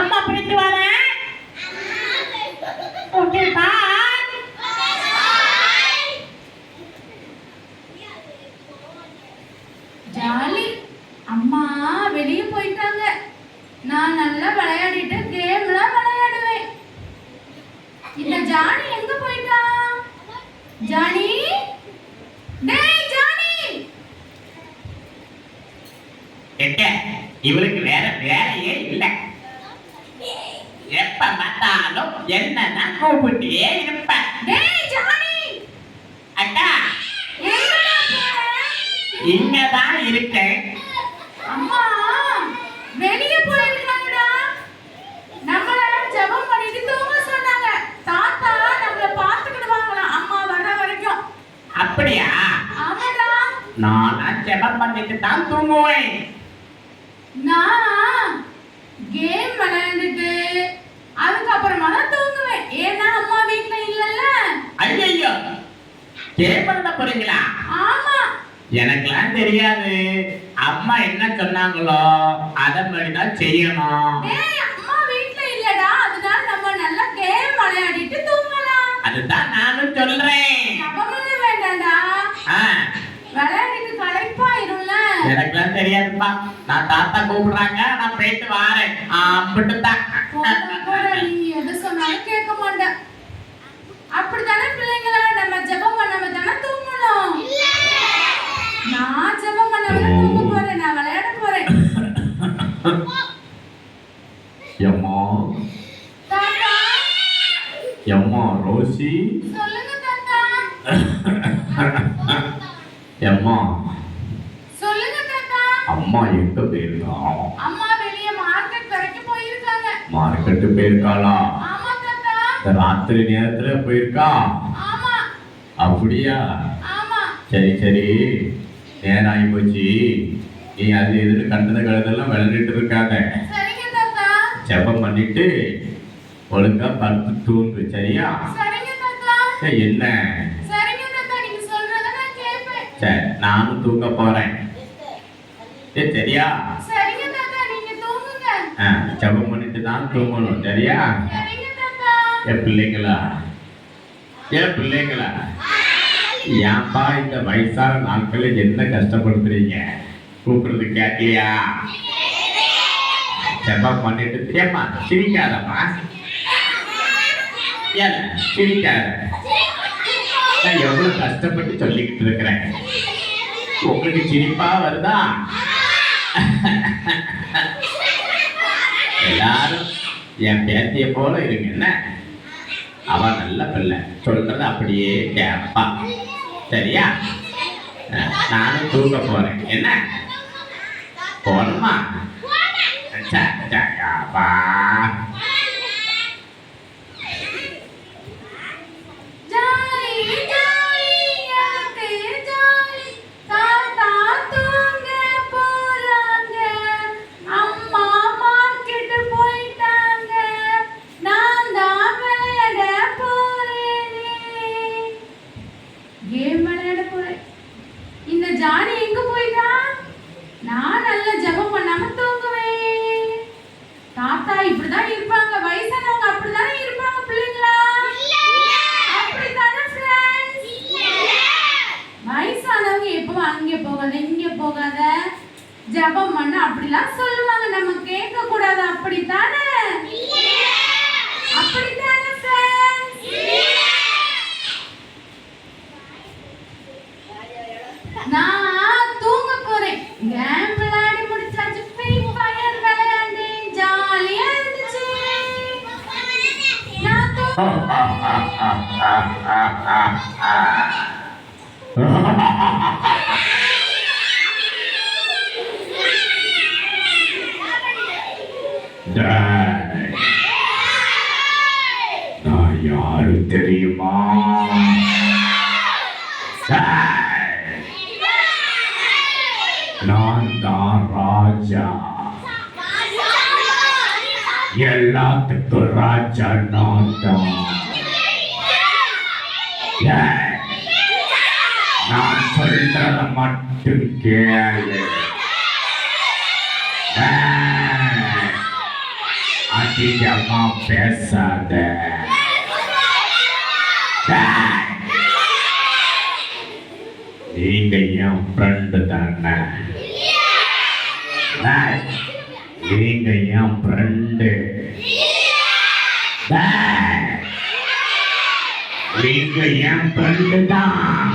அம்மா போயிட்டு இங்கதான் இருக்கேன். அம்மா வெளிய போயிருக்காங்கடா நம்மள ஜெபம் பண்ணிட்டு தூங்க சொன்னாங்க. தாத்தா நம்மள பாத்துக்கிடுவாங்களாம் அம்மா வர்ற வரைக்கும். அப்படியா? ஆமாடா. நானா ஜெபம் பண்ணிட்டு தான் தூங்குவேன். நான் கேம் விளையாண்டுட்டு அதுக்கப்புறமா தான் தூங்குவேன். ஏன்னா அம்மா வீட்ல இல்லல்ல. ஐயோ கேமரா போறீங்களா? ஆமா எனக்கெல்லாம் தெரியாது. அம்மா என்ன சொன்னாங்களோ அதன்படி தான் செய்யணும். அதுதான் நானும் சொல்றேன். எனக்கெல்லாம் தெரியாதுப்பா. நான் தாத்தா கூப்பிடுறாங்க. நான் போயிட்டு வாரேன். அம்பிட்டு தான் எது சொன்னாலும் கேட்க மாட்ட. அப்படித்தானே பிள்ளைங்களா? நம்ம ஜெபம் நான் ஜெபம் பண்ணாம தான் தூங்க போறேன். நான் விளையாட போறேன். எம்மா. தாத்தா. எம்மா ரோசி. சொல்லுங்க தாத்தா. எம்மா. சொல்லுங்க தாத்தா. அம்மா எங்க போயிருக்கா? அம்மா வெளிய மார்க்கெட் வரைக்கும் போயிருக்காங்க. மார்க்கெட்டு போயிருக்காளா? ஆமா தாத்தா. இந்த ராத்திரி நேரத்துல போயிருக்கா? ஆமா. அப்படியா? ஆமா. சரி சரி. நேரம் ஆகி போச்சு? நீ அது இதுன்னு கண்டத கழுதெல்லாம் சரிங்க தாத்தா. ஜெபம் பண்ணிட்டு ஒழுங்கா படுத்து தூங்கு சரியா? என்ன? சரி நானும் தூங்க போறேன். ஏ சரியா? ஜெபம் பண்ணிட்டு தான் தூங்கணும் சரியா? என் பிள்ளைங்களா? என் பிள்ளைங்களா? ஏன்பா இந்த வயசான நாட்களில் என்ன கஷ்டப்படுத்துறீங்க? கூப்பிடுறது கேட்கலையா செப்பா பண்ணிட்டு ஏம்மா சிரிக்காதப்பா. ஏல சிரிக்காத. நான் எவ்வளோ கஷ்டப்பட்டு சொல்லிக்கிட்டு இருக்கிறேன். உங்களுக்கு சிரிப்பா வருதா? எல்லாரும் என் பேத்திய போல இருங்க என்ன? அவ நல்ல பிள்ளை. சொல்றத அப்படியே கேப்பா. சரியா? நானும் தூங்க போறேன். என்ன? போகணுமா ச, ச, அப்பா. ஜாலி ஜாலி எனக்கு ஜாலி தாத்தா தூங்க ஜானி எங்க போயிட்டா நான் நல்ல ஜெபம் பண்ணாம தூங்குவேன் தாத்தா இப்படிதான் இருப்பாங்க வயசானவங்க அப்படிதானே இருப்பாங்க பிள்ளைங்களா அப்படித்தானே friends? வயசானவங்க எப்பவும் அங்கே போகாத இங்க போகாத ஜெபம் பண்ண அப்படிலாம் சொல்லுவாங்க நம்ம கேட்க கூடாது அப்படித்தானே அப்படித்தானே friends? நான் தூங்க போறேன் கேம் விளையாடி முடிச்சாச்சு ஃப்ரீ ஃபயர் விளையாண்டேன் ஜாலியா இருந்துச்சு நான் தூங்க டேய், நான் யாரு தெரியுமா? நான் தான் ராஜா. எல்லாத்துக்கும் ராஜா நான் தான். நான் சொல்றத மட்டும் கேளு அதிகமா பேசாத நீங்க என் ஃப்ரெண்டு தானே நீங்க என் ஃப்ரெண்ட் என் ஃப்ரெண்டு தான்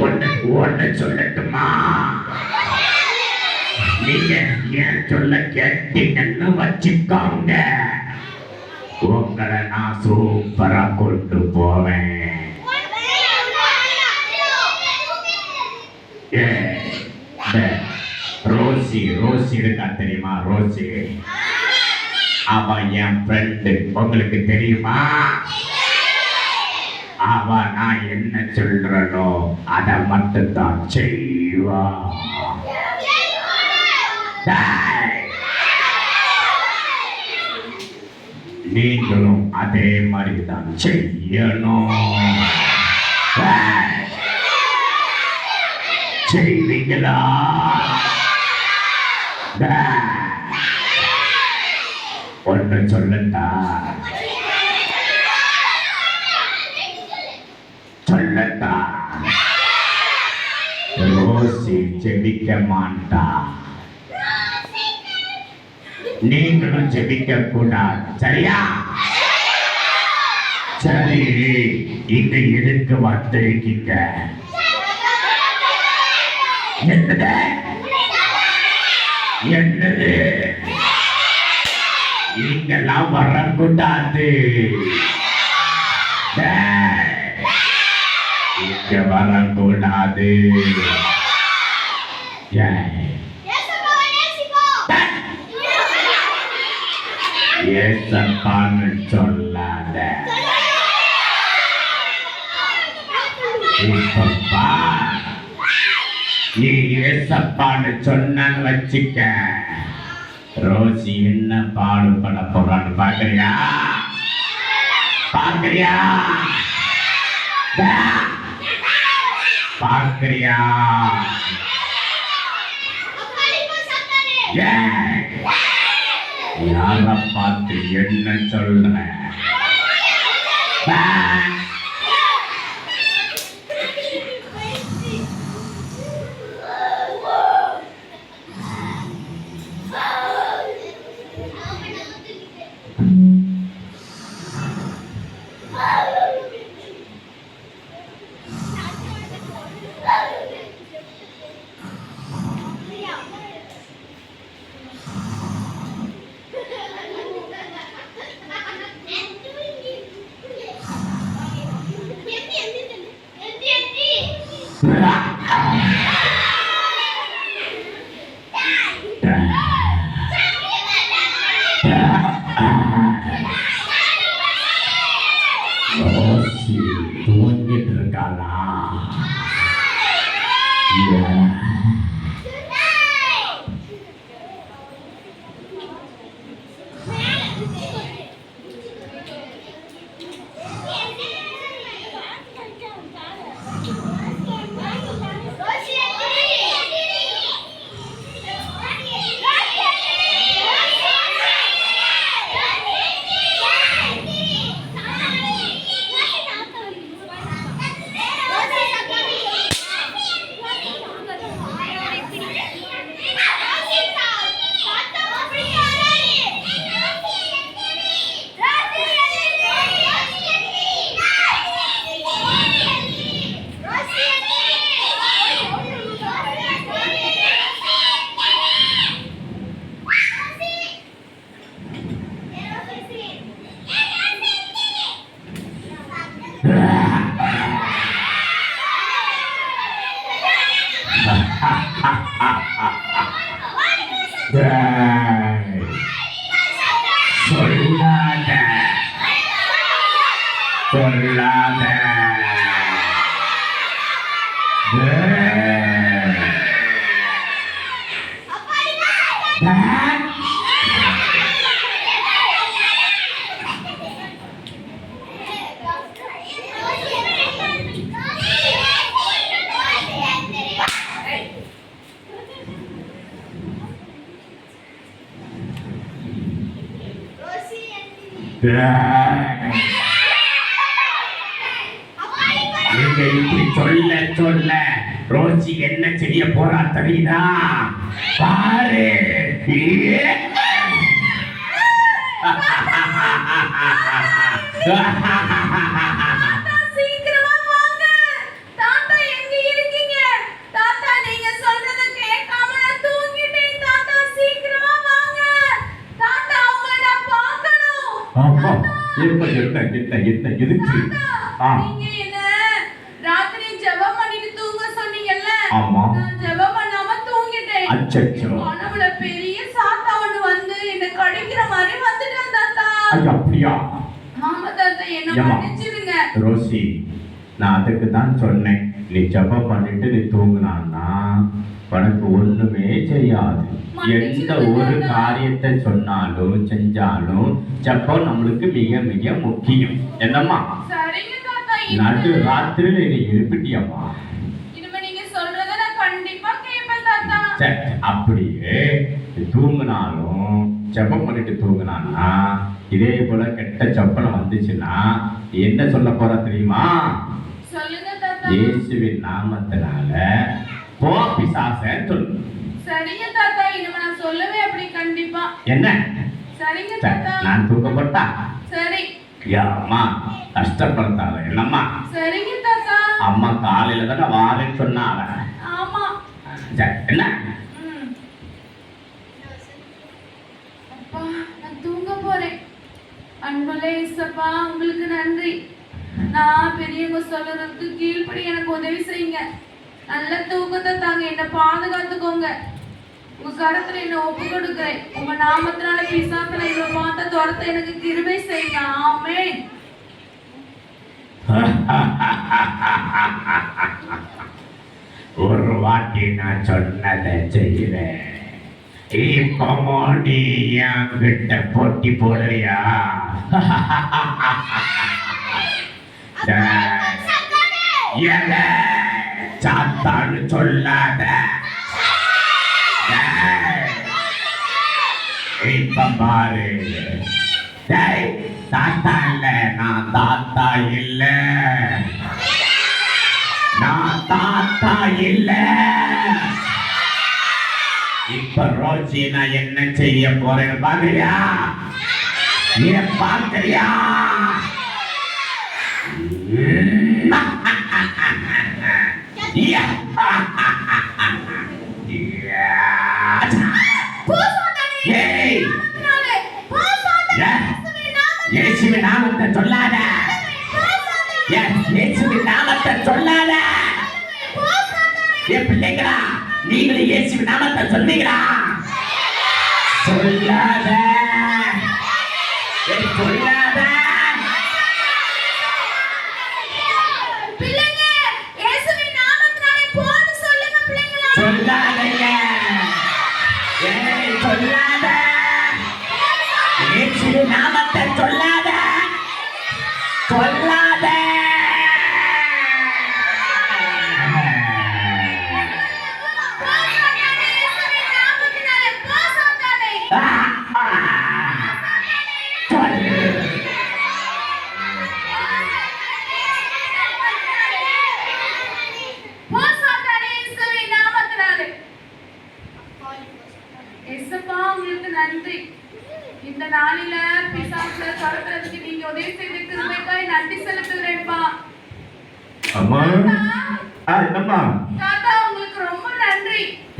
ஒன்று ஒன்று சொல்லட்டுமா? நீங்க ஏன் சொல்ல கேட்டீங்கன்னு வச்சுக்கோங்க. உங்களை நான் சூப்பரா கொண்டு போவேன். ரோசி ரோசி இருக்கா தெரியுமா? ரோசி. அவன் என் ஃப்ரெண்டு உங்களுக்கு தெரியுமா? அவ நான் என்ன சொல்றனோ அதை மட்டும் தான் செய்வா நீங்களும் அதே மாதிரி தான் செய்யணும் செய்வீங்களா? ஒன்று சொல்லட்டா சொல்லட்டா? ரோசி ஜெபிக்க மாட்டா நீங்களும் ஜெபிக்க கூடாது சரியா? சரி இங்க எதுக்கு வந்திருக்கீங்க என்னது? என்னது? இங்கெல்லாம் வரக்கூடாது. Yeah. இங்க வரக்கூடாது ஏய், ஏசப்பான்னு சொல்லாத இப்ப பார், நீ ஏசப்பான்னு வச்சுக்க. ரோசி என்ன பாடுபட போறான்னு பாக்குறியா? பாக்குறியா? பார்க்கிறியா? யார பார்த்து என்ன சொல்ற நீங்க இப்படி சொல்ல சொல்ல ரோசி என்ன செய்ய போறா தெரியுதா பாரு தாத்தா ஆமா எதுக்கு? ஆ. ராத்திரி ஜெபம் பண்ணிட்டு தூங்க சொன்னீங்கல்ல? ஆமா. ஜெபம் பண்ணாம தூங்கிட்டேன். அச்சச்சோ. கனவுல பெரிய சாத்தா ஒண்ணு வந்து என்ன கடிக்கிற மாதிரி வந்துட்டான் தாத்தா. ஐயா அப்படியா? ஆமா தாத்தா என்ன ரோசி நான் அதுக்கு தான் சொன்னேன். நீ ஜெபம் பண்ணிட்டு நீ தூங்குனான்னா உனக்கு ஒண்ணுமே செய்யாது. எந்த ஒரு காரியத்தை சொன்னாலும் செஞ்சாலும் ஜெபம் நம்மளுக்கு மிக மிக முக்கியம். என்னம்மா? நடு ராத்திரியில நீ எழுப்பிட்டியம்மா? அப்படியே தூங்குனாலும் ஜெபம் பண்ணிட்டு தூங்குனான்னா இதே போல கெட்ட ஜப்பனம் வந்துச்சுன்னா என்ன சொல்ல போற தெரியுமா? இயேசுவின் நாமத்தினால போ பிசாசன்னு சொல்லு சரிங்க தாத்தா இனிமே நான் சொல்லவே அப்படி கண்டிப்பா. என்ன? சரிங்க சரி, தாத்தா. நான் தூக்கப்பட்டா? சரி. அம்மா கஷ்டப்படுத்தாத என்னம்மா? சரிங்க தாத்தா. அம்மா காலையில தானே வாரேன்னு சொன்னால ஆமா. சரி, என்ன. அப்பா நான் தூங்க போறேன். அன்புலே இசப்பா உங்களுக்கு நன்றி. நான் பெரியவங்க சொல்றதுக்கு கீழ்ப்படி எனக்கு உதவி செய்யுங்க. நல்ல தூக்கத்தை தாங்க என்ன பாதுகாத்துக்கோங்க. உங்க கரத்துல என்ன ஒப்பு கொடுக்கிறேன் உங்க நாமத்தினால பிசாத்துல இவ்வளவு பார்த்த துரத்த எனக்கு கிருபை செய்யுங்க. ஆமென். ஒரு வாட்டி நான் சொன்னதை செய்கிறேன் இப்போ நீ என்கிட்ட போட்டி போடுறியா? ஏல சாத்தான்னு சொல்லாத. இப்ப பாரு தாத்தா இல்ல நான் தாத்தா இல்ல. நான் தாத்தா இல்ல. இப்ப ரோஜி நான் என்ன செய்ய போறேன்னு பாக்குறியா? நீ பாக்குறியா? Yeah. நாமத்தை சொல்லாத. இயேசுவின் நாமத்தை சொல்லாத. என் பிள்ளைங்களா நீங்களும் இயேசுவின் நாமத்தை சொன்னீங்களா சொல்லாத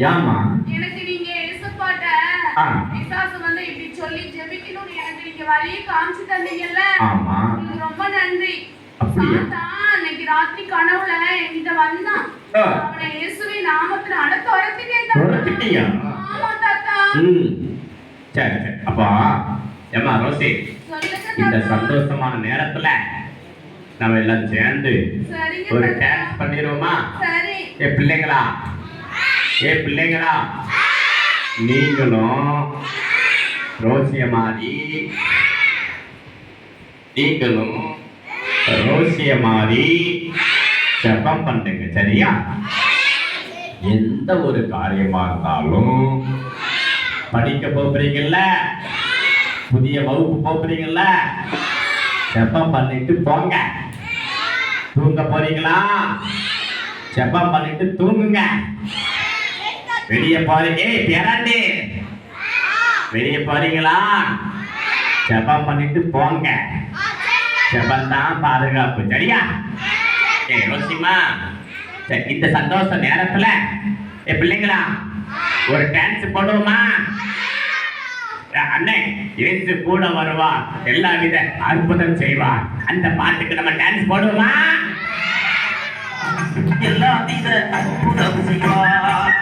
ஏம்மா? எனக்கு நீங்க இயேசுப்பாட்ட. பிசாசு வந்து இப்படி சொல்லி ஜெபிக்கணும்னு எனக்கு நீங்க வழியை காமிச்சு தந்தீங்கல்ல. ஆமா. ரொம்ப நன்றி? சாத்தான் அன்னைக்கு ராத்திரி கனவுல என்கிட்ட வந்தான். அவனை இயேசுவின் நாமத்துல அடக்க அப்படியா ஆமா தாத்தா. ம். சரி சரி. அப்போ ஏம்மா ரோசி இந்த சந்தோஷமான நேரத்துல நம்ம எல்லாம் சேர்ந்து ஒரு. டான்ஸ் பண்ணிடுவோமா? சரி. ஏ பிள்ளைங்களா ஏ பிள்ளைங்களா? நீங்களும் ரோசிய மாதிரி நீங்களும் ரோசிய மாதிரி ஜபம் பண்ணுங்க சரியா? எந்த ஒரு காரியமா இருந்தாலும் படிக்க போறீங்கல்ல? புதிய வகுப்பு போறீங்கல்ல? ஜபம் பண்ணிட்டு போங்க. தூங்க போறீங்களா? ஜபம் பண்ணிட்டு தூங்குங்க. வெளியே பாருங்க ஏய் பேராண்டி வெளியே பாருங்களா ஜபம் பண்ணிட்டு போங்க. ஜபம் தான் பாதுகாப்பு. சரியா? ஏ ரோசிமா சரி, இந்த சந்தோஷ நேரத்துல ஏ பிள்ளைங்களா ஒரு டான்ஸ் போடுவோமா? அண்ணே இயேசு கூட வருவான் எல்லா வித அற்புதம் செய்வான் அந்த பாட்டுக்கு நம்ம டான்ஸ் போடுவோமா? எல்லா வித அற்புதம் செய்வார்.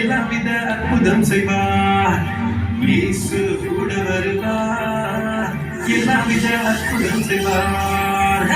எல்லாவித அற்புதம் செய்வார். இயேசு கூட வருவார். எல்லாவித அற்புதம் செய்வார்.